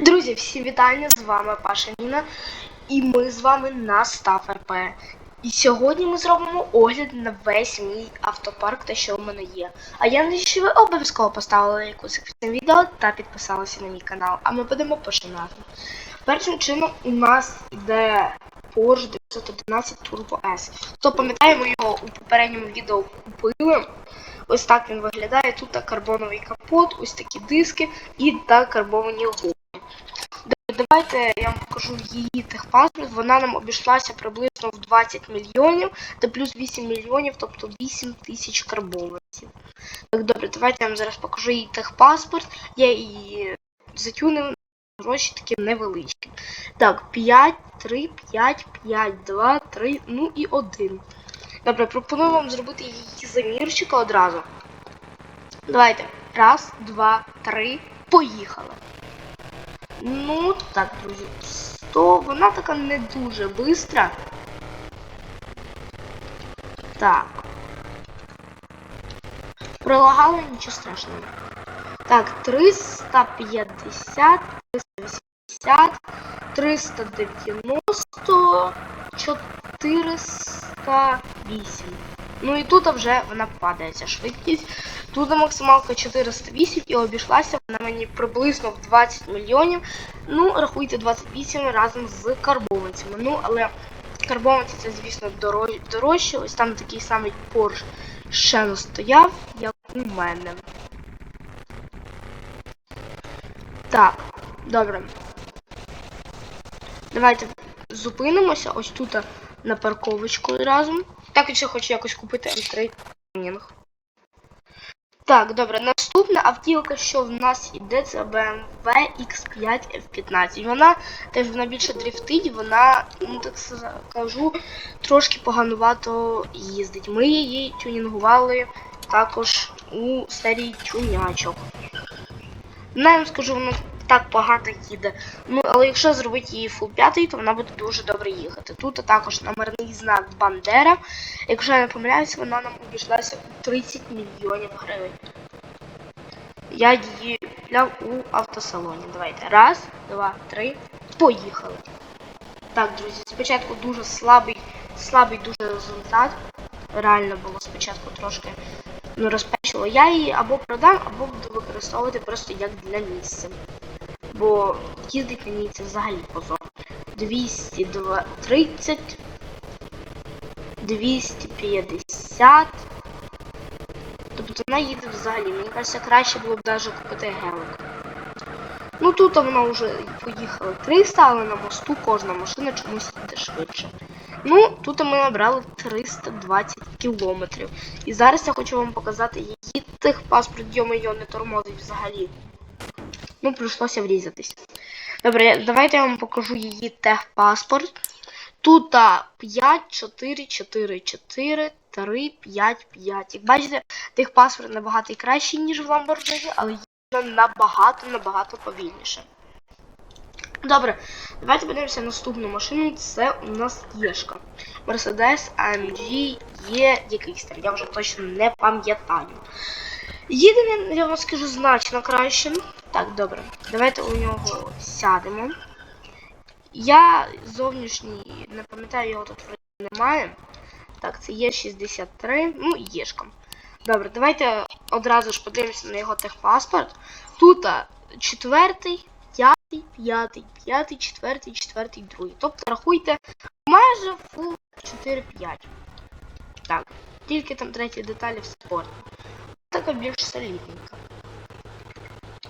Друзі, всі вітання! З вами Паша Ніна, і ми з вами на Став РП. І сьогодні ми зробимо огляд на весь мій автопарк, те, що у мене є. А я надію, що ви обов'язково поставили якусь цим відео та підписалися на мій канал. А ми будемо починати. Першим чином у нас йде Porsche 911 Turbo S. Хто пам'ятає, ми його у попередньому відео купили. Ось так він виглядає. Тут карбоновий капот, ось такі диски і та карбовані гуми. Давайте я вам покажу її техпаспорт. Вона нам обійшлася приблизно в 20 мільйонів та плюс 8 мільйонів, тобто 8 тисяч карбованців. Так, добре, давайте я вам зараз покажу її техпаспорт. Я її затюнив гроші такі невеличкі. Так, 5, 3, 5, 5, 2, 3, ну і 1. Добре, пропоную вам зробити її замірчика одразу. Давайте. Раз, два, три. Поїхали. Ну, так, друзі. 100. Вона така не дуже бистра. Так. Пролагала нічого страшного. Так, 350, 380, 390, 408. Ну і тут вже вона падає ця швидкість. Тут максималка 408 і обійшлася вона мені приблизно в 20 мільйонів. Ну, рахуйте 28 разом з карбованцями. Ну, але карбованці це, звісно, дорож- дорожче. Ось там такий самий Porsche ще не стояв, як у мене. Так, добре. Давайте зупинимося ось тут на парковочку разом. Так, ще хочу якось купити М3 тюнінг. Так, добре, наступна автівка, що в нас іде, це BMW X5 F15. Вона теж вона більше дрифтить, вона, ну так скажу, трошки поганувато їздить. Ми її тюнінгували також у серії тюнячок. Не вам скажу, вона так погано їде. Ну, але якщо зробити її фул 5, то вона буде дуже добре їхати. Тут також номерний знак Бандера. Якщо я не помиляюся, вона нам обійшлася у 30 мільйонів гривень. Я її купляв у автосалоні. Давайте. Раз, два, три. Поїхали. Так, друзі, спочатку дуже слабий, слабий дуже результат. Реально було спочатку трошки ну, розпечило. Я її або продам, або буду використовувати просто як для місця. Бо їздить на ній це взагалі позор. 230, 250. Тобто вона їде взагалі. Мені кажеться, краще було б навіть купити гелик. Ну тут вона вже поїхала 300, але на мосту кожна машина чомусь їде швидше. Ну, тут ми набрали 320 кілометрів. І зараз я хочу вам показати її техпаспорт, йо-моє, не тормозить взагалі. Ну, прийшлося врізатись. Добре, давайте я вам покажу її техпаспорт. Тут 5, 4, 4, 4, 3, 5, 5. Як бачите, техпаспорт набагато кращий, ніж в Lamborghini, але їде набагато, набагато повільніше. Добре, давайте подивимося наступну машину. Це у нас Єшка. Mercedes AMG є якийсь там, я вже точно не пам'ятаю. Їде, я вам скажу, значно краще. Так, добре. Давайте у нього сядемо. Я зовнішній, не пам'ятаю, його тут немає. Так, це є 63, ну, єшка. Добре, давайте одразу ж подивимося на його техпаспорт. Тут четвертий, п'ятий, п'ятий, четвертий, четвертий, другий. Тобто рахуйте майже фул 4-5. Так, тільки там треті деталі в спорт. Така більш солідненька.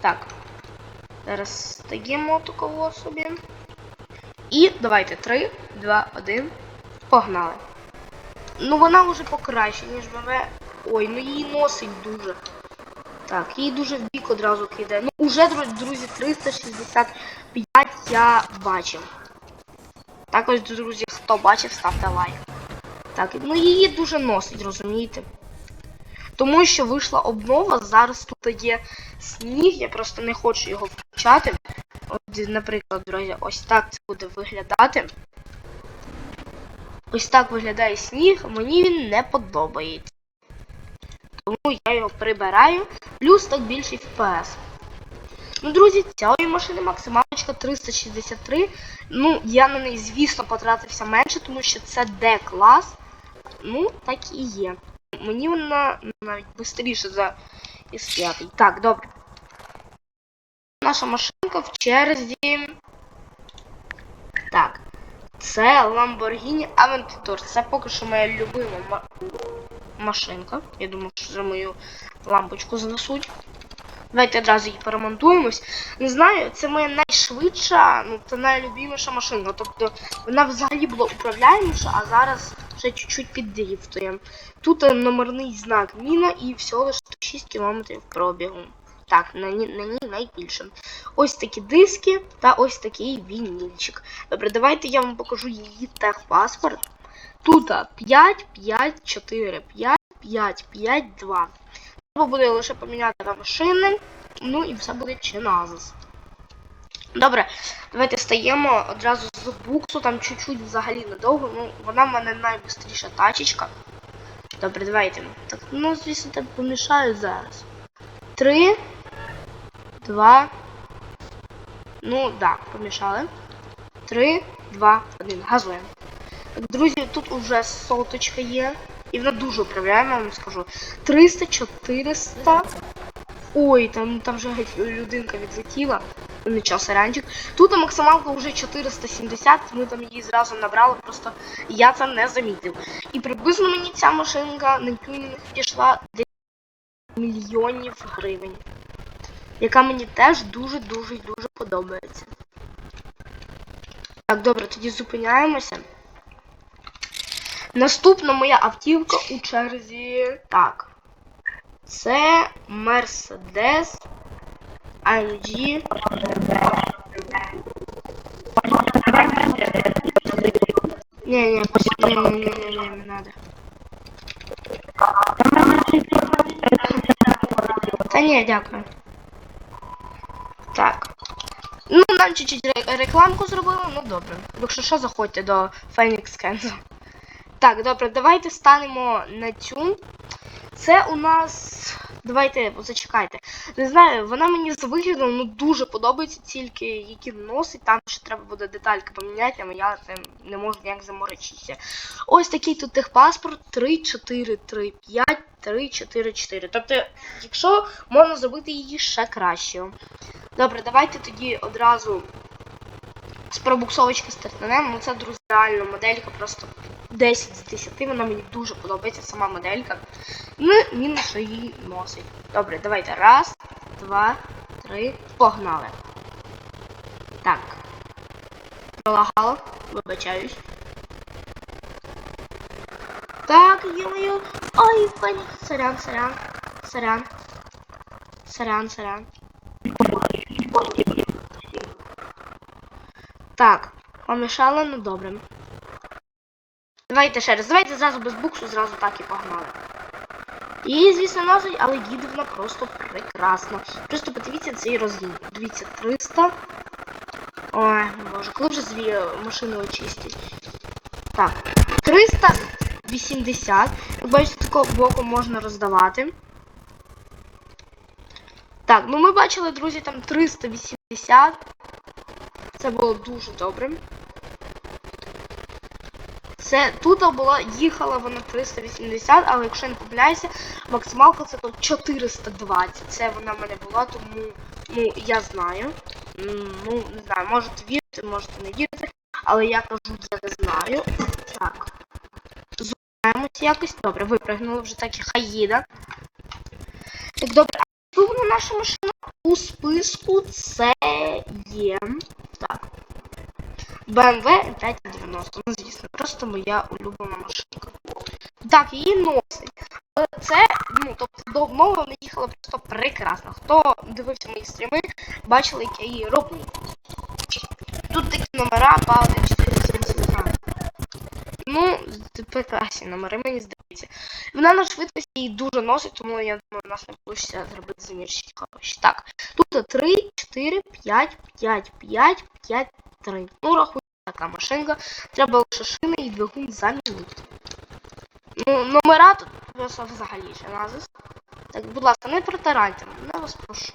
Так. Зараз стаємо такого собі. І давайте 3, 2, 1. Погнали. Ну вона вже покраще, ніж БМВ. Ой, ну її носить дуже. Так, її дуже в бік одразу кидає. Ну, уже, друзі, 365 я бачив. Також, друзі, хто бачив, ставте лайк. Так, ну її дуже носить, розумієте? Тому що вийшла обнова, зараз тут є сніг, я просто не хочу його включати. От, наприклад, друзі, ось так це буде виглядати. Ось так виглядає сніг, мені він не подобається. Тому я його прибираю, плюс так більший FPS. Ну, друзі, цієї машини максималочка 363. Ну, я на неї, звісно, потратився менше, тому що це D-клас. Ну, так і є. Мені вона навіть швидше за S5. Так, добре. Наша машинка в черзі. Так. Це Lamborghini Aventador. Це поки що моя любима ма- машинка. Я думаю, що за мою лампочку занесуть. Давайте одразу її поремонтуємось. Не знаю, це моя найшвидша, ну та найлюбіміша машинка. Тобто вона взагалі була управляєміша, а зараз вже чуть-чуть піддріфтує. Тут е, номерний знак міна і всього 106 км пробігу. Так, на, ній- на ній найбільше. Ось такі диски та ось такий вінільчик. Добре, давайте я вам покажу її техпаспорт. Тут 5, 5, 4, 5, 5, 5, 2. Треба буде лише поміняти на машини, ну і все буде чиназис. Добре, давайте стаємо одразу з буксу, там чуть-чуть взагалі недовго, ну вона в мене найбистріша тачечка. Добре, давайте. Так, ну, звісно, так помішаю зараз. Три, два. Ну, да, помішали. Три, два, один. Газуємо. Друзі, тут уже соточка є. І вона дуже управляємо, я вам скажу. 300, 400. Ой, там, там вже людинка відлетіла. Не час ранчик. Тут максималка вже 470, ми там її зразу набрали, просто я це не замітив. І приблизно мені ця машинка на тюнінг пішла 10 мільйонів гривень. Яка мені теж дуже-дуже дуже подобається. Так, добре, тоді зупиняємося. Наступна моя автівка у черзі. Так. Це Mercedes AMG. Не, не, не, не, не, не. Та ні, дякую. Так. Ну, нам чуть-чуть рекламку зробили, ну добре. Якщо що, заходьте до Phoenix Kenzo. Так, добре, давайте станемо на цю. Це у нас. Давайте зачекайте. Не знаю, вона мені з виглядом ну, дуже подобається, тільки які носить. Там ще треба буде детальки поміняти, але я цим не можу ніяк заморочитися. Ось такий тут техпаспорт 3, 4, 3, 5, 3, 4, 4. Тобто, якщо можна зробити її ще краще. Добре, давайте тоді одразу з пробуксовочки стартанемо. Ну це, друзі, реально моделька просто 10 з 10. Вона мені дуже подобається, сама моделька. Ну, він що її носить. Добре, давайте. Раз, два, три. Погнали. Так. Пролагало, вибачаюсь. Так, йо-моє. Ой, пані. Сорян, сорян. Сорян. Сорян, сорян. Так, помішала, ну добре. Давайте ще раз. Давайте зразу без буксу, зразу так і погнали. Її, звісно, носить, але їде вона просто прекрасно. Просто подивіться цей розгін. Дивіться, 300. Ой, боже, коли вже зві машини очистять. Так, 380. Як бачите, такого боку можна роздавати. Так, ну ми бачили, друзі, там 380. Це було дуже добре. Це тут була, їхала вона 380, але якщо не помиляюся, максималка це тут 420. Це вона в мене була, тому ну, я знаю. Ну, не знаю, можете вірити, можете не вірити, але я кажу, я не знаю. Так. Зупиняємося якось. Добре, випрыгнули вже так і хай їде. Так, добре, а тут наша машина у списку це є. Так. BMW 590. Ну, звісно, просто моя улюблена машинка. Так, її носить. Це, ну, тобто до обнови вона їхала просто прекрасно. Хто дивився мої стріми, бачили, як я її роблю. Тут такі номера по 472. Ну, прекрасні номери, мені здається. Вона на швидкості її дуже носить, тому я думаю, у нас не вийде зробити замірчик хороші. Так, тут 3, 4, 5, 5, 5, 5, 3. Ну, рахуй така машинка. Треба лише шини і двигун замінити. Ну, номера тут просто взагалі ще назис. Так, будь ласка, не протирайте мене, я вас прошу.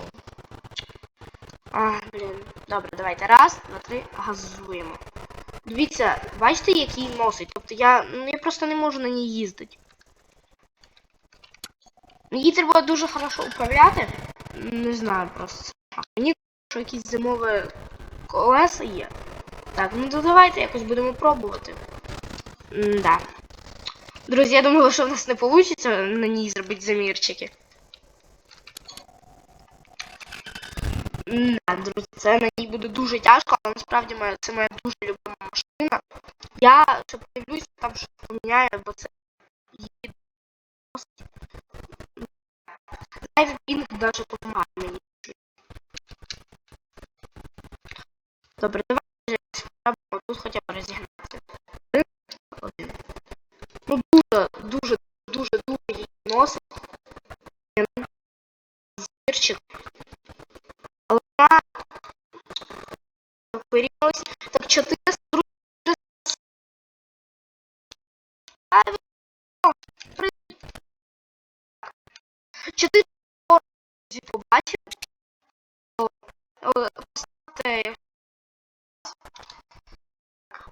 А, блін. Добре, давайте. Раз, два, три, газуємо. Дивіться, бачите, який носить. Тобто я. Ну я просто не можу на ній їздити. Її треба дуже хорошо управляти. Не знаю просто. Мені що якісь зимові колеса є. Так, ну то давайте якось будемо пробувати. Да. Друзі, я думала, що в нас не вийде на ній зробити замірчики. Друзі, це на ній буде дуже тяжко, але насправді моя, це моя дуже любима машина. Я ще подивлюся, там щось поміняю, бо це її досить. Навіть він навіть допомагає мені. Добре, давайте спробуємо тут хоча б розігнати. Один. Ну дуже, дуже друзі побачив. О, о, Поставте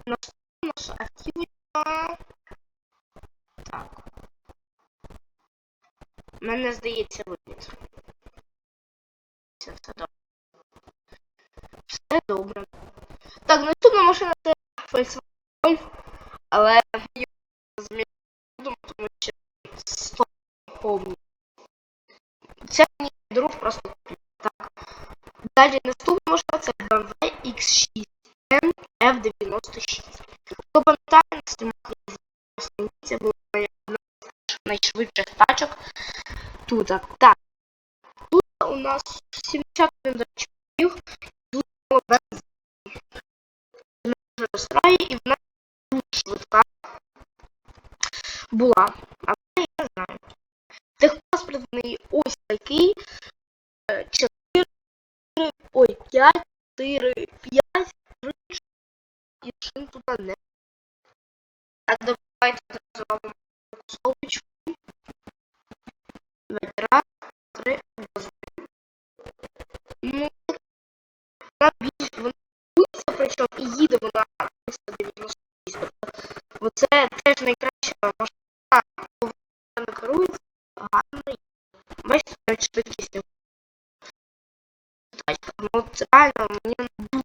наступна наша активність. Так. Мене здається вивід. Це все добре. Все добре. Так, наступна машина це Volkswagen але я розумію, тому що 100 повні. Це просто. Так. Далі наступна машина це BMW X6 M F96. Хто пам'ятає, на знімах це була одна з найшвидших тачок. Тут так. Тут у нас 71 чоловік, дуже вже розстрає і вона дуже швидка була. А я не знаю. Техпаспорт в ось такий. 4, ой, 5, 4, 5, 3, і шин туди не. Так, давайте зробимо кусовочку. Давайте раз, три, газуємо. Ну, вона більш, вона будеться, причому і їде вона 396. Оце теж найкраща машина, бо вона не керується, гарно. Бачите, навіть швидкість реально мені вона дуже.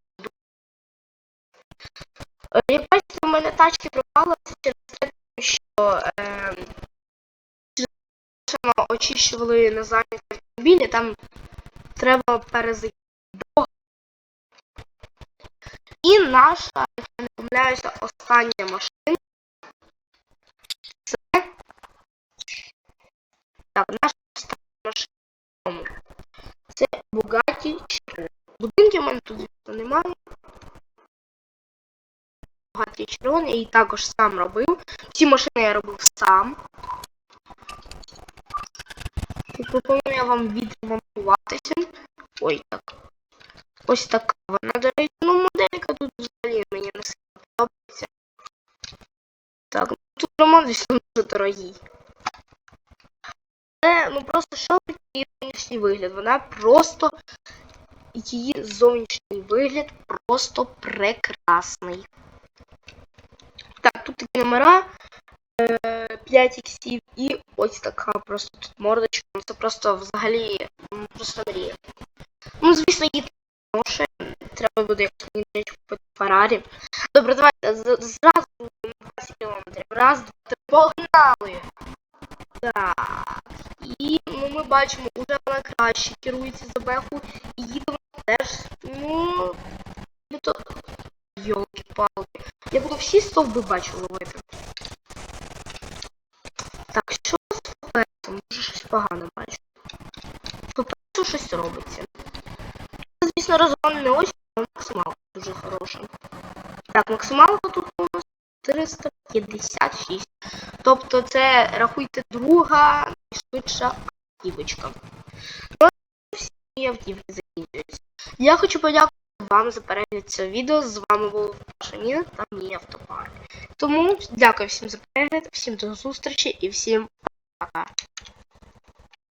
Е, Як бачите, у мене тачки пропали через те, що е, очищували на зайняті автомобілі, там треба перезайти дорогу. І наша, якщо не помиляюся, остання машина. Це так, наша остання машина. Це Bugatti Chiron. Будинків у мене тут немає. Bugatti Chiron, я її також сам робив. Всі машини я робив сам. Пропоную я вам відремонтуватися. Ой, так. Ось така вона, до речі, ну моделька тут взагалі мені не сильно подобається. Так, ну тут ремонт, звісно, дуже дорогий. Але, ну просто що її зовнішній вигляд? Вона просто її зовнішній вигляд просто прекрасний. Так, тут такі номера. 5 іксів і ось така просто тут мордочка. Це просто взагалі просто мрія. Ну, звісно, її хороше. Треба буде якось мені купити Феррарі. Добре, давайте зразу на 20 кілометрів. Раз, два, три, погнали! Так. І ну, ми бачимо, уже вона краще керується за беху. І їде вона теж. Ну. то. Йолки-палки. Я буду всі стовби бачу ловити. Так, що з ФПСом? Може щось погано бачу. ФПСу щось робиться. Звісно, розгон не ось, але максималка дуже хороша. Так, максималка тут у нас 356. Тобто це, рахуйте, друга найшвидша автівочка. Я хочу подякувати вам за перегляд цього відео. З вами був Паша Ніна та мій автопарк. Тому дякую всім за перегляд, всім до зустрічі і всім пока.